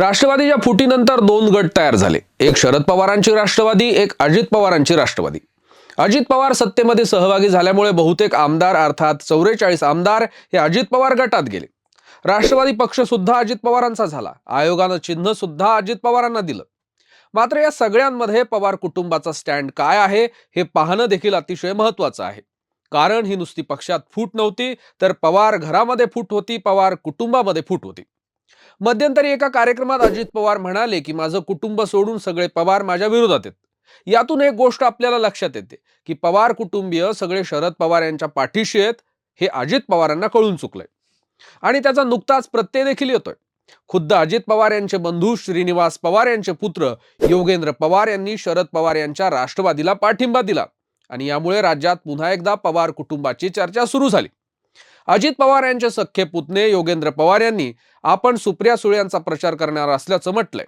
राष्ट्रवादीच्या फुटीनंतर दोन गट तयार झाले. एक शरद पवारांची राष्ट्रवादी एक अजित पवारांची राष्ट्रवादी. अजित पवार सत्तेमध्ये सहभागी झाल्यामुळे बहुतेक आमदार अर्थात चौवेचाळीस आमदार हे अजित पवार गटात गेले. राष्ट्रवादी पक्ष सुद्धा अजित पवारांचा झाला. आयोगानं चिन्ह सुद्धा अजित पवारांना दिलं. मात्र या सगळ्यांमध्ये पवार कुटुंबाचा स्टँड काय आहे हे पाहणं देखील अतिशय महत्वाचं आहे. कारण ही नुसती पक्षात फूट नव्हती तर पवार घरामध्ये फूट होती पवार कुटुंबामध्ये फूट होती. मध्यंतरी एका कार्यक्रमात अजित पवार म्हणाले की माझं कुटुंब सोडून सगळे पवार माझ्या विरोधात आहेत. यातून एक गोष्ट आपल्याला लक्षात येते की पवार कुटुंबीय सगळे शरद पवार यांच्या पाठीशी आहेत हे अजित पवारांना कळून चुकलंय. आणि त्याचा नुकताच प्रत्यय देखील येतोय. खुद्द अजित पवार यांचे बंधू श्रीनिवास पवार यांचे पुत्र योगेंद्र पवार यांनी शरद पवार यांच्या राष्ट्रवादीला पाठिंबा दिला. आणि यामुळे राज्यात पुन्हा एकदा पवार कुटुंबाची चर्चा सुरू झाली. अजित पवार यांचे सख्खे पुतणे योगेंद्र पवार यांनी आपण सुप्रिया सुळे यांचा प्रचार करणार असल्याचं म्हटलंय.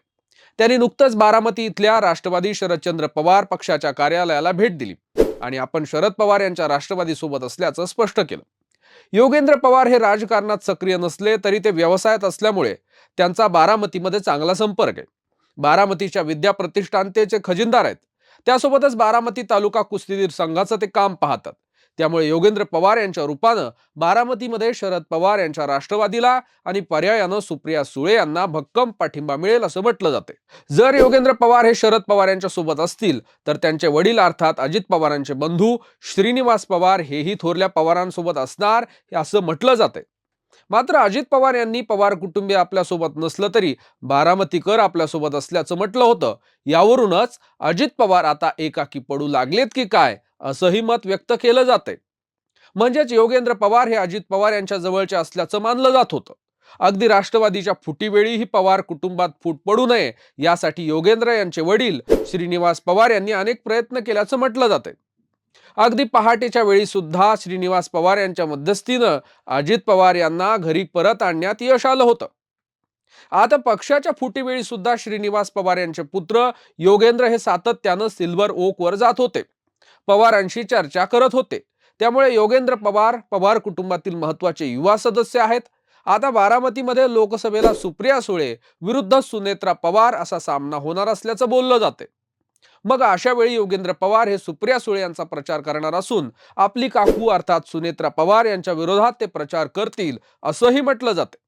त्यांनी नुकतंच बारामती इथल्या राष्ट्रवादी शरदचंद्र पवार पक्षाच्या कार्यालयाला भेट दिली आणि आपण शरद पवार यांच्या राष्ट्रवादी सोबत असल्याचं स्पष्ट केलं. योगेंद्र पवार हे राजकारणात सक्रिय नसले तरी ते व्यवसायात असल्यामुळे त्यांचा बारामतीमध्ये चांगला संपर्क आहे. बारामतीच्या विद्या प्रतिष्ठानतेचे खजिनदार आहेत. त्यासोबतच बारामती तालुका कुस्तीगीर संघाचं ते काम पाहतात. त्यामुळे योगेंद्र पवार यांच्या रूपानं बारामतीमध्ये शरद पवार यांच्या राष्ट्रवादीला आणि पर्यायानं सुप्रिया सुळे यांना भक्कम पाठिंबा मिळेल असं म्हटलं जाते. जर योगेंद्र पवार हे शरद पवार यांच्या सोबत असतील तर त्यांचे वडील अर्थात अजित पवारांचे बंधू श्रीनिवास पवार हेही थोरल्या पवारांसोबत असणार हे असं म्हटलं जाते. मात्र अजित पवार यांनी पवार कुटुंबीय आपल्यासोबत नसलं तरी बारामतीकर आपल्यासोबत असल्याचं म्हटलं होतं. यावरूनच अजित पवार आता एकाकी पडू लागलेत की काय? असंही मत व्यक्त केलं जाते म्हणजेच योगेंद्र पवार हे अजित पवार यांच्या जवळचे असल्याचं मानलं जात होतं. अगदी राष्ट्रवादीच्या फुटीवेळीही पवार कुटुंबात फूट पडू नये यासाठी योगेंद्र यांचे वडील श्रीनिवास पवार यांनी अनेक प्रयत्न केल्याचं म्हटलं जाते अगदी पहाटेच्या वेळी सुद्धा श्रीनिवास पवार यांच्या मध्यस्थीनं अजित पवार यांना घरी परत आणण्यात यश आलं होतं. आता पक्षाच्या फुटीवेळी सुद्धा श्रीनिवास पवार यांचे पुत्र योगेंद्र हे सातत्यानं सिल्वर ओकवर जात होते. पवारांशी चर्चा करत होते. त्यामुळे योगेंद्र पवार पवार कुटुंबातील महत्त्वाचे युवा सदस्य आहेत. आता बारामतीमध्ये लोकसभेला सुप्रिया सुळे विरुद्ध सुनेत्रा पवार असा सामना होणार असल्याचं बोललं जाते मग अशा वेळी योगेंद्र पवार हे सुप्रिया सुळे यांचा प्रचार करणार असून आपली काकू अर्थात सुनेत्रा पवार यांच्या विरोधात ते प्रचार करतील असंही म्हटलं जाते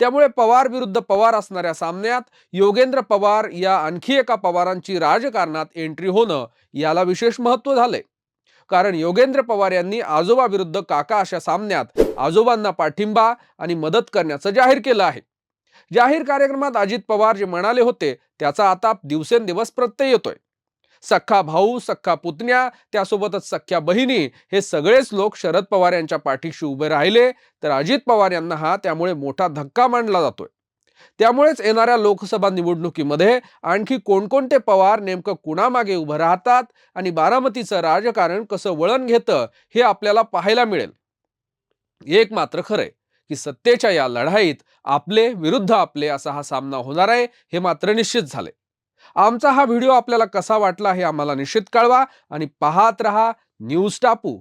त्यामुळे पवार विरुद्ध पवार असणाऱ्या सामन्यात योगेंद्र पवार या आणखी एका पवारांची राजकारणात एंट्री होणं याला विशेष महत्त्व झाले कारण योगेंद्र पवार यांनी आजोबा विरुद्ध काका अशा सामन्यात आजोबांना पाठिंबा आणि मदत करण्याचं जाहीर केलं आहे. जाहीर कार्यक्रमात अजित पवार जे म्हणाले होते त्याचा आता दिवसेंदिवस प्रत्यय येतोय. सख्खा भाऊ सख्खा पुतण्या त्यासोबतच सख्ख्या बहिणी हे सगळेच लोक शरद पवार यांच्या पाठीशी उभे राहिले. तर अजित पवार यांना हा त्यामुळे मोठा धक्का मानला जातोय. त्यामुळेच येणाऱ्या लोकसभा निवडणुकीमध्ये आणखी कोणकोणते पवार नेमकं कुणामागे उभं राहतात आणि बारामतीचं राजकारण कसं वळण घेतं हे आपल्याला पाहायला मिळेल. एक मात्र खरंय की सत्तेच्या या लढाईत आपले विरुद्ध आपले असा हा सामना होणार आहे हे मात्र निश्चित झाले आमचा हा व्हिडिओ आपल्याला कसा वाटला हे आम्हाला निश्चित कळवा आणि पाहत रहा न्यूज टापू.